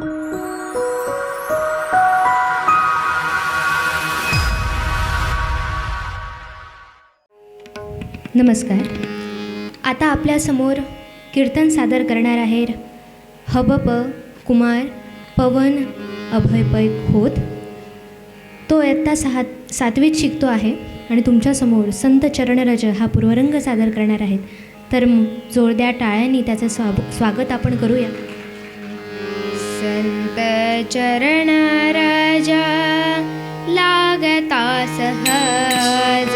नमस्कार. आता आपल्यासमोर कीर्तन सादर करणार आहेत हबप कुमार पवन अभय पै होत तो इयत्ता सहा सातवीत शिकतो आहे आणि तुमच्यासमोर संत चरणरज हा पूर्वरंग सादर करणार आहेत. तर म- जोरदार टाळ्यांनी त्याचं स्वाग स्वागत आपण करूया. संत चरण राजा लागता सहज.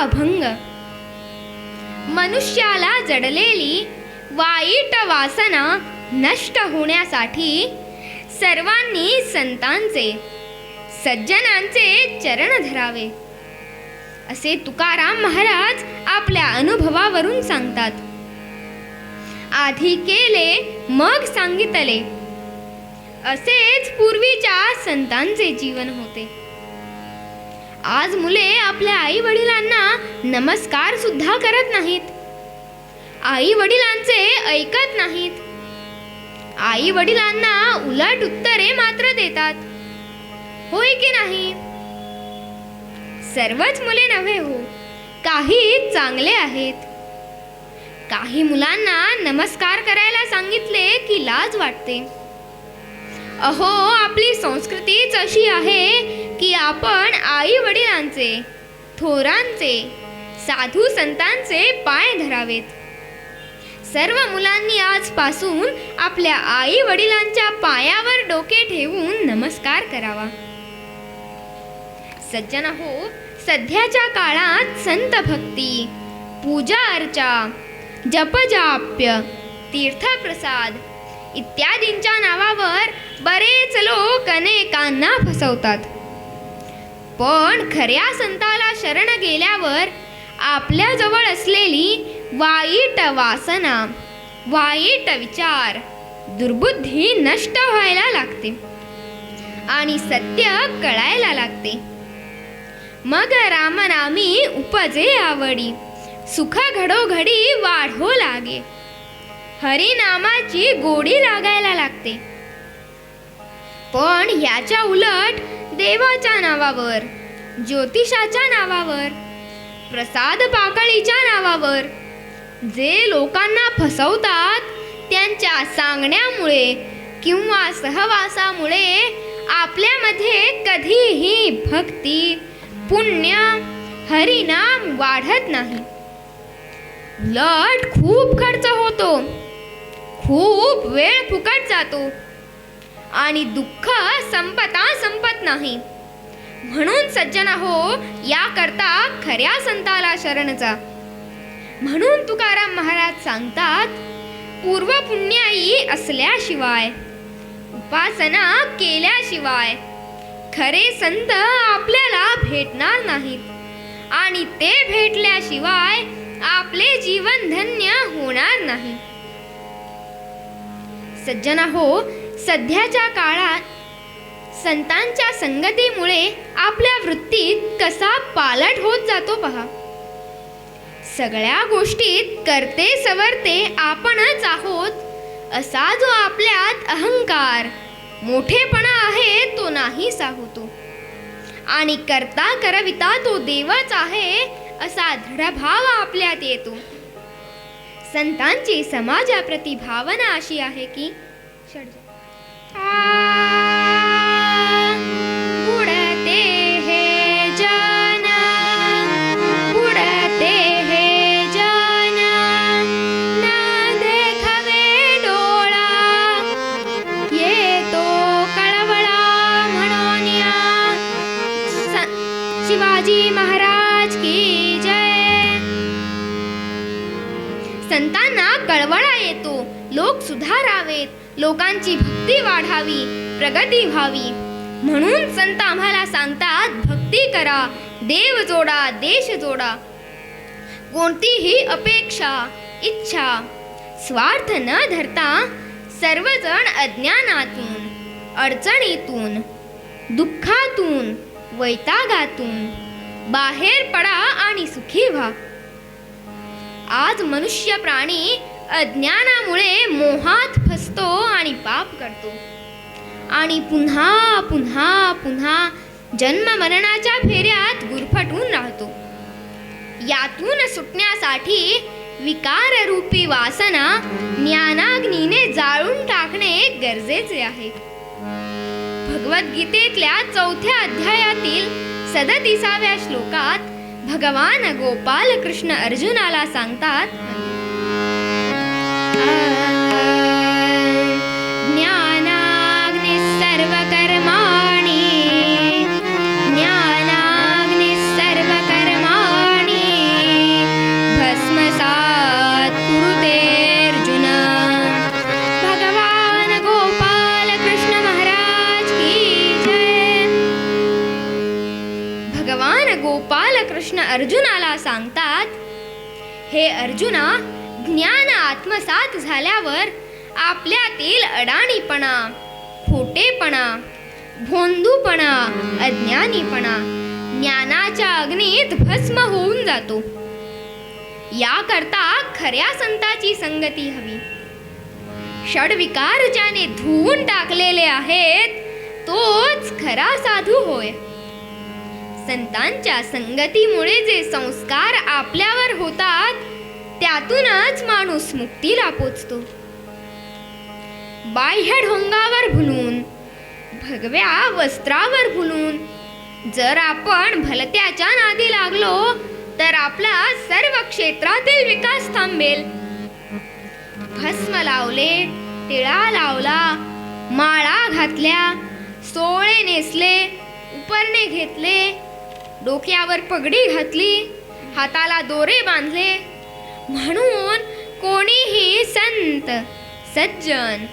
अभंग. मनुष्याला जडलेली वाईट वासना नष्ट होण्यासाठी सर्वांनी संतांचे सज्जनांचे चरण धरावे. असे तुकाराम महाराज आपल्या अनुभवावरून सांगतात. आधी केले मग सांगितले. असेच पूर्वीच्या संतांचे जीवन होते. आज मुले आपल्या आई वडिलांना नमस्कार सुद्धा करत नाहीत. आई वडिलांचे ऐकत नाहीत. आई वडिलांना उलट उत्तरे मात्र देतात. होय की नाही? सर्वच मुले नव्हे हो काही चांगले आहेत. काही मुलांना नमस्कार करायला सांगितले की लाज वाटते. अहो आपली संस्कृतीच अशी आहे की आपण आई वडिलांचे थोरांचे साधू संतांचे पाय धरावेत. सर्व मुलांनी आजपासून आपल्या आई वडिलांच्या पायावर डोके ठेवून नमस्कार करावा. सज्जन हो सध्याच्या काळात संत भक्ती पूजा अर्चा जपजाप्य तीर्थप्रसाद इत्यादींच्या नावावर बरेच लोक अनेकांना फसवतात. पण खऱ्या संताला शरण गेल्यावर आपल्या जवळ असलेली वाईट वासना वाईट विचार दुर्बुद्धी नष्ट व्हायला लागते आणि सत्य कळायला लागते. मग रामनामी उपजे आवडी सुख घडोघडी वाढो लागे. हरिनामाची गोडी लागायला लागते. पण ह्याच्या उलट देवाच्या नावावर ज्योतिषाच्या नावावर प्रसाद पाकळीच्या नावावर जे लोकांना फसवतात त्यांच्या सांगण्यामुळे किंवा सहवासामुळे आपल्यामध्ये कधीही भक्ती पुण्य हरिनाम वाढत नाही. उलट खूप खर्च होतो. खूप वेळ फुकट जातो. आणि दुःख संपता संपत नाही. म्हणून सज्जना हो याकरता खऱ्या संताला शरण जा. म्हणून तुकाराम महाराज सांगतात पूर्व पुण्याई असल्याशिवाय उपासना केल्याशिवाय खरे संत आपल्याला भेटणार नाहीत. आणि ते भेटल्याशिवाय आपले जीवन धन्य होणार नाही. सज्जना हो सध्याच्या काळात संतांच्या संगतीमुळे आपल्या वृत्तीत कसा पालट होत जातो पहा. सगळ्या गोष्टीत करते सवरते आपणच आहोत असा जो आपल्यात अहंकार मोठेपणा आहे तो नाहीसा होतो आणि करता करविता तो देवच आहे असा दृढभाव आपल्यात येतो. संतांची समाजाप्रती भावना अशी आहे की शिवाजी महाराज की जय। संतांना कळवळा येतो लोक सुधारावेत लोकांची भक्ती वाढावी प्रगती व्हावी. म्हणून संत आम्हाला सांगतात भक्ती करा देव जोडा देश जोडा. कोणतीही अपेक्षा इच्छा स्वार्थ न धरता सर्वजण अज्ञानातून अडचणीतून दुःखातून वैतागातून बाहेर पडा आणि सुखी व्हा. आज मनुष्य प्राणी अज्ञानामुळे मोहात फसतो आणि पाप करतो. आणि पुन्हा पुन्हा पुन्हा जन्म मरणाच्या फेऱ्यात गुरफटून राहतो. यातून सुटण्यासाठी विकाररूपी वासना ज्ञानाग्नीने जाळून टाकणे गरजेचे आहे. भगवद्गीतेतल्या चौथ्या अध्यायातील सदतीसाव्या श्लोकात भगवान गोपाल कृष्ण अर्जुनाला सांगतात अर्जुनाला सांगतात हे अर्जुना ज्ञान आत्मसात झाल्यावर आपल्यातील अडाणीपणा खोटेपणा भोंदूपणा अज्ञानीपणा ज्ञानाच्या अग्नीत भस्म होऊन जातो. याकरता खऱ्या संताची संगती हवी. षडविकार ज्याने धुवून टाकलेले आहेत तोच खरा साधू होय. संतांच्या संगतीमुळे जे संस्कार आपल्यावर होतात त्यातूनच माणूस मुक्तीला पोचतो. बाह्य ढोंगावर भुलून भगव्या वस्त्रावर भुलून जर आपण भलत्याच्या नादी लागलो तर आपला सर्व क्षेत्रातील विकास थांबेल. भस्म लावले टिळा लावला माळा घातल्या सोळे नेसले उपरणे घेतले डोक्यावर पगडी घातली हाताला दोरे बांधले. म्हणून कोणीही संत सज्जन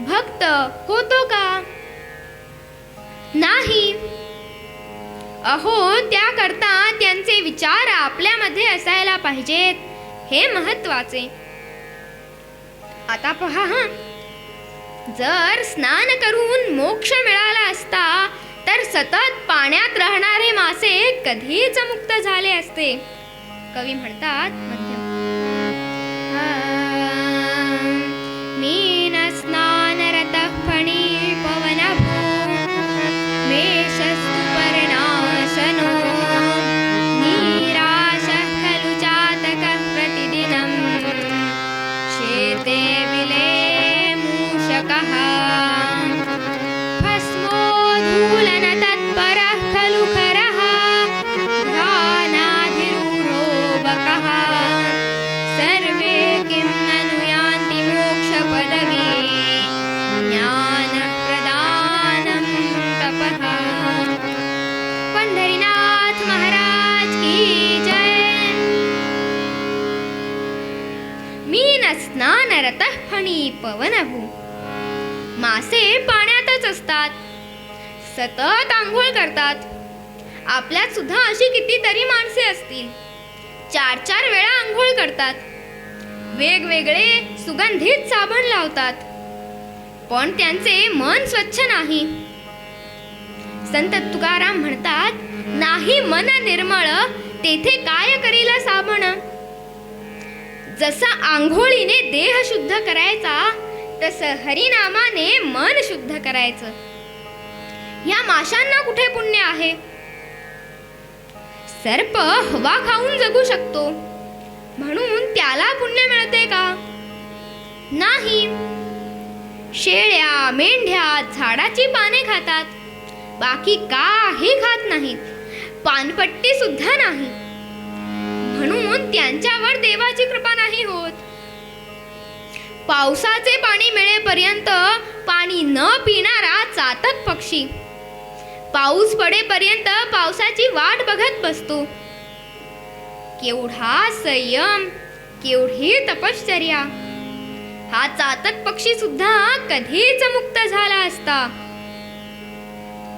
भक्त होतो का? नाही. अहो त्याकरता त्यांचे विचार आपल्यामध्ये असायला पाहिजेत. हे महत्त्वाचे आता पहा हा. जर स्नान करून मोक्ष मिळाला असता तर सतत पाण्यात राहणारे मासे कधीच मुक्त झाले असते. कवी म्हणतात पवन पवनभू मासे पाण्यातच असतात. सतत आंघोळ करतात. आपल्यात सुद्धा अशी कितीतरी माणसे असतील. चार चार वेळा आंघोळ करतात. वेगवेगळे सुगंधित साबण लावतात. पण त्यांचे मन स्वच्छ नाही. संत तुकाराम म्हणतात नाही मन निर्मळ तेथे काय करील साबण? जसा आंघोळीने देह शुद्ध करायचा तसं हरिनामाने मन शुद्ध करायचं. या माशांना कुठे पुण्य आहे? सर्प हवा खाऊन जगू शकतो. म्हणून त्याला पुण्य मिळते का? नाही. शेळ्या मेंढ्या झाडाची पाने खातात. बाकी काही खात नाहीत. पानपट्टी सुद्धा नाही. म्हणून त्यांच्यावर देवाची कृपा नाही होत. पावसाचे पाणी मिळेपर्यंत पाणी न पिणारा चातक पक्षी. पाऊस पडेपर्यंत पावसाची वाट बघत बसतो. केवढा संयम केवढी तपश्चर्या. हा चातक पक्षी सुद्धा कधीच मुक्त झाला असता.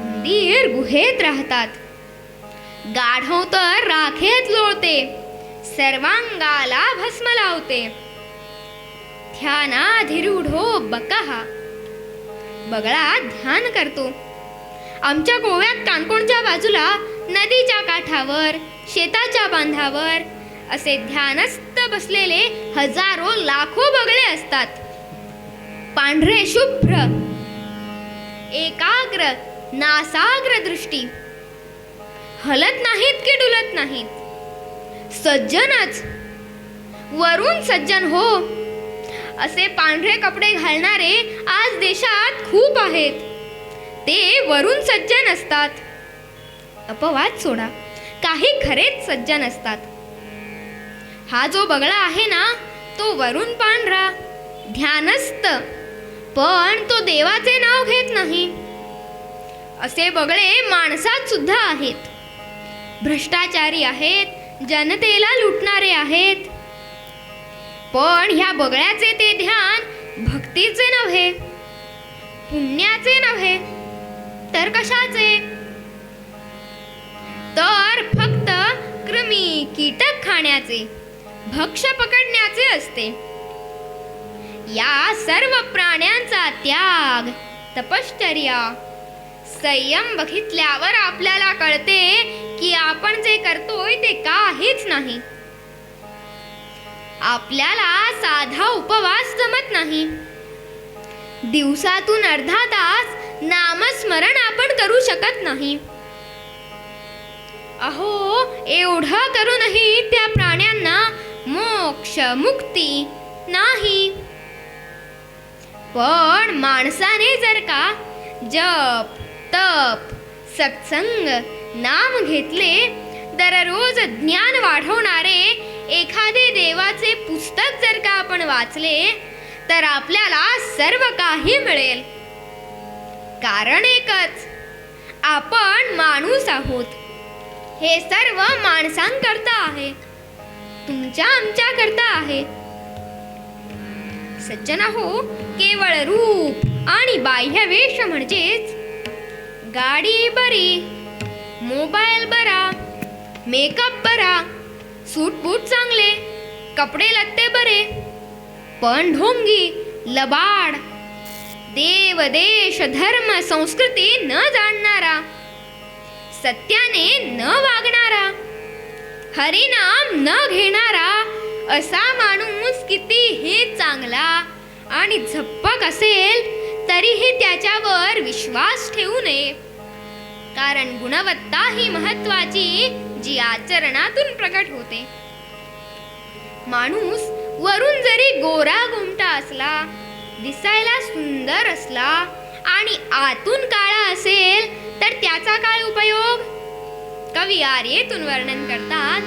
उंदीर गुहेत राहतात. गाढव तर राखेत लोळते. सर्वांगाला भस्म लावते. ध्यानाधिरूढो बकहा बगळा ध्यान करतो. आमच्या गोव्यात काणकोणच्या बाजूला नदीच्या काठावर शेताच्या बांधावर असे ध्यानस्थ बसलेले हजारो लाखो बगळे असतात. पांढरे शुभ्र एकाग्र नासाग्र दृष्टी. हलत नाहीत की डुलत नाहीत. सज्जनच. वरून सज्जन हो. असे पांढरे कपडे घालणारे आज देशात खूप आहेत. ते वरून सज्जन असतात. अपवाद सोडा. काही खरेच सज्जन असतात. हा जो बगळा आहे ना तो वरून पांढरा ध्यानस्थ. पण तो देवाचे नाव घेत नाही. असे बगळे माणसात सुद्धा आहेत. भ्रष्टाचारी आहेत जनतेला लुटणारे आहेत. पण ह्या बगळ्याचे ते ध्यान भक्तीचे नव्हे पुण्याचे नव्हे तर कशाचे? तर फक्त कृमी कीटक खाण्याचे भक्ष पकडण्याचे असते. या सर्व प्राण्यांचा त्याग तपश्चर्या संयम बघितल्यावर आपल्याला कळते की आपण जे करतोय ते काहीच नाही. आपल्याला साधा उपवास जमत नाही. दिवसातून अर्धा तास नामस्मरण आपण करू शकत नाही. अहो एवढं करूनही त्या प्राण्यांना मोक्ष मुक्ती नाही. पण माणसाने जर का जप तप सत्संग नाम घेतले दररोज ज्ञान वाढवणारे एखादे देवाचे पुस्तक जर का आपण वाचले तर आपल्याला सर्व काही मिळेल. कारण एकच आपण माणूस आहोत. हे सर्व माणसांकरता आहे. तुमच्या आमच्या करता आहे. सज्जन हो केवळ रूप आणि बाह्य वेश म्हणजेच गाडी बरी मोबाईल बरा मेकअप बरा सूट बूट चांगले कपडे लत्ते बरे पण ढोंगी लबाड. देव देश धर्म संस्कृती न जाणणारा सत्याने न वागणारा हरिनाम न घेणारा असा माणूस कितीही चांगला आणि झप्पक असेल तरीही त्याच्यावर विश्वास ठेवू नये. कारण गुणवत्ता ही महत्वाची जी आचरणातून प्रकट होते. माणूस वरून जरी गोरा गुमटा असला दिसायला सुंदर असला आणि आतून काळा असेल तर त्याचा काय उपयोग? कवी आर्येतून वर्णन करतात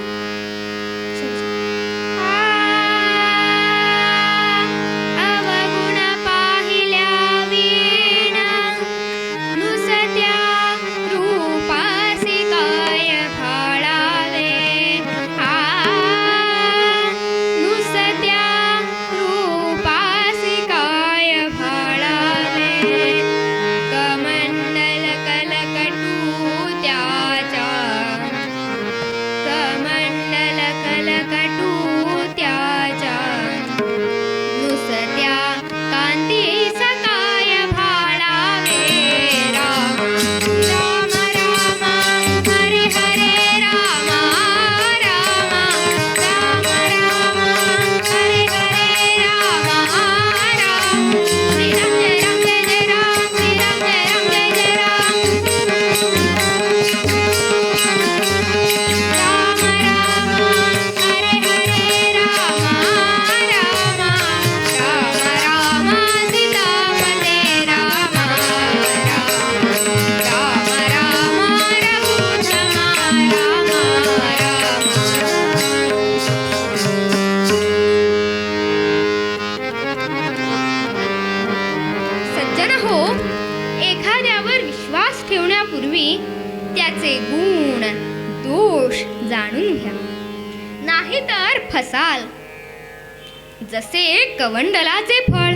कवंडलाचे फळ.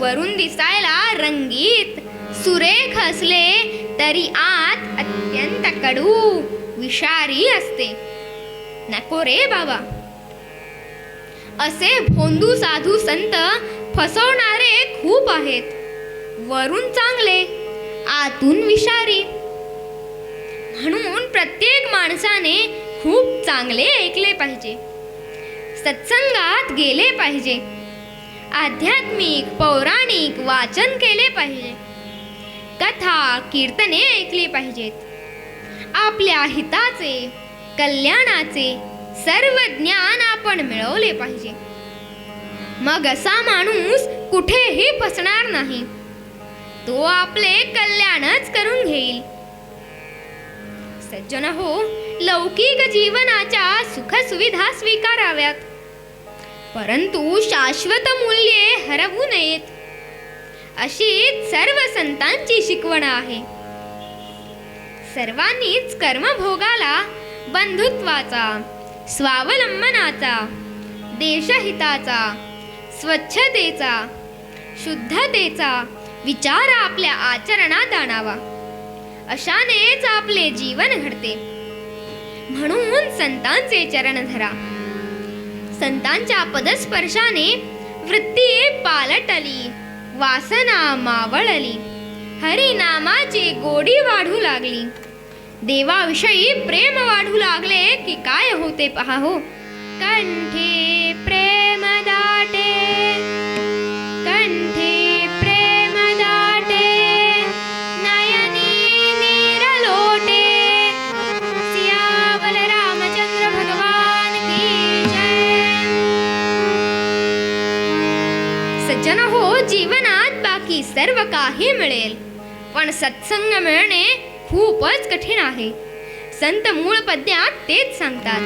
वरून दिसायला रंगीत सुरेख असले तरी आत अत्यंत कडू विषारी असते. नको रे बाबा. असे भोंदू साधू संत फसवणारे खूप आहेत. वरून चांगले आतून विषारी. म्हणून प्रत्येक माणसाने खूप चांगले ऐकले पाहिजे. सत्संगात गेले पाहिजे. आध्यात्मिक पौराणिक वाचन केले पाहिजे. कथा कीर्तने ऐकली पाहिजेत. आपल्या हिताचे कल्याणाचे सर्व ज्ञान आपण मिळवले पाहिजे. मग असा माणूस कुठेही फसणार नाही. तो आपले कल्याणच करून घेईल. सज्जन हो लौकिक जीवनाच्या सुखसुविधा स्वीकाराव्यात. परंतु शाश्वत मूल्ये हरवू नयेत. अशी सर्व संतांची शिकवण आहे. सर्वांनीच कर्मभोगाला बंधुत्वाचा स्वावलंबनाचा देशहिताचा स्वच्छतेचा शुद्धतेचा विचार आपल्या आचरणात आणावा. अशानेच आपले जीवन घडते. म्हणून संतांचे चरण धरा. संतांच्या पदस्पर्शाने वृत्ती पालटली वासना मावळली हरिनामाची गोडी वाढू लागली. देवाविषयी प्रेम वाढू लागले की काय होते पहा हो? कंठी काही मिळेल. पण सत्संग मिळणे खूपच कठीण आहे. संत मूळ पद्यात तेच सांगतात.